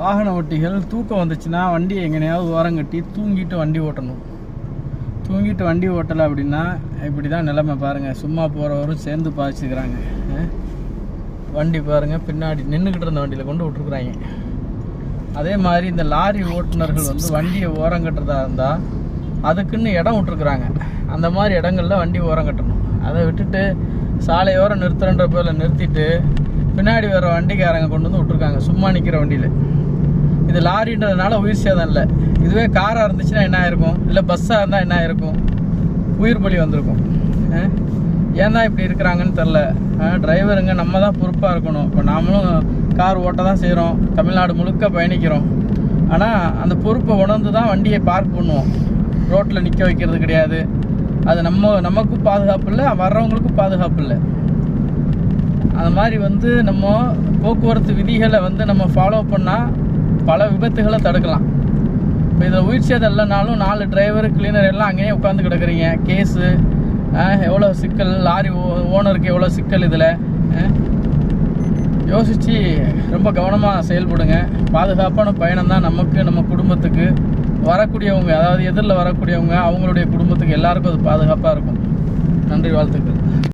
வாகன ஓட்டிகள் தூக்கம் வந்துச்சுன்னா வண்டியை எங்கனையாவது ஓரம் கட்டி தூங்கிட்டு வண்டி ஓட்டணும். தூங்கிட்டு வண்டி ஓட்டலை அப்படின்னா இப்படி தான் நிலைமை பாருங்கள் சும்மா போகிறவரும் சேர்ந்து பாய்ச்சிக்கிறாங்க. வண்டி பாருங்கள் பின்னாடி நின்றுக்கிட்டு இருந்த வண்டியில் கொண்டு விட்ருக்குறாங்க அதே மாதிரி இந்த லாரி ஓட்டுநர்கள் வந்து வண்டியை ஓரம் கட்டுறதா இருந்தால் அதுக்குன்னு இடம் விட்ருக்குறாங்க அந்த மாதிரி இடங்கள்ல வண்டி ஓரம் கட்டணும். அதை விட்டுட்டு சாலையோரம் நிறுத்துறன்ற பேரில் நிறுத்திட்டு பின்னாடி வர வண்டிக்காரங்க கொண்டு வந்து விட்ருக்காங்க சும்மா நிற்கிற வண்டியில். இது லாரின்றதுனால உயிர் சேதம் இல்லை. இதுவே காராக இருந்துச்சுன்னா என்ன ஆயிருக்கும்? இல்லை பஸ்ஸாக இருந்தால் என்ன ஆயிருக்கும்? உயிர் பலி வந்திருக்கும். ஏன் தான் இப்படி இருக்கிறாங்கன்னு தெரில டிரைவருங்க நம்ம தான் பொறுப்பாக இருக்கணும். இப்போ நாமளும் கார் ஓட்ட தான் செய்கிறோம் தமிழ்நாடு முழுக்க பயணிக்கிறோம். ஆனால் அந்த பொறுப்பை உணர்ந்து தான் வண்டியை பார்க் பண்ணுவோம். ரோட்டில் நிற்க வைக்கிறது கிடையாது. அது நம்ம நமக்கும் பாதுகாப்பு இல்லை வர்றவங்களுக்கும் பாதுகாப்பு இல்லை. அந்த மாதிரி வந்து நம்ம போக்குவரத்து விதிகளை வந்து நம்ம ஃபாலோ பண்ணால் பல விபத்துகளை தடுக்கலாம். இப்போ இதில் உயிர் சேதம் இல்லைனாலும் நாலு டிரைவர் கிளீனர் எல்லாம் அங்கேயே உட்காந்து கிடக்குறீங்க. கேஸு எவ்வளோ சிக்கல் லாரி ஓ- ஓனருக்கு எவ்வளோ சிக்கல் இதில் யோசித்து ரொம்ப கவனமாக செயல்படுங்க. பாதுகாப்பான பயணம் தான் நமக்கு நம்ம குடும்பத்துக்கு. வரக்கூடியவங்க அதாவது எதிரில் வரக்கூடியவங்க அவங்களுடைய குடும்பத்துக்கு எல்லாருக்கும் அது பாதுகாப்பாக இருக்கும். நன்றி வாழ்த்துக்கள்.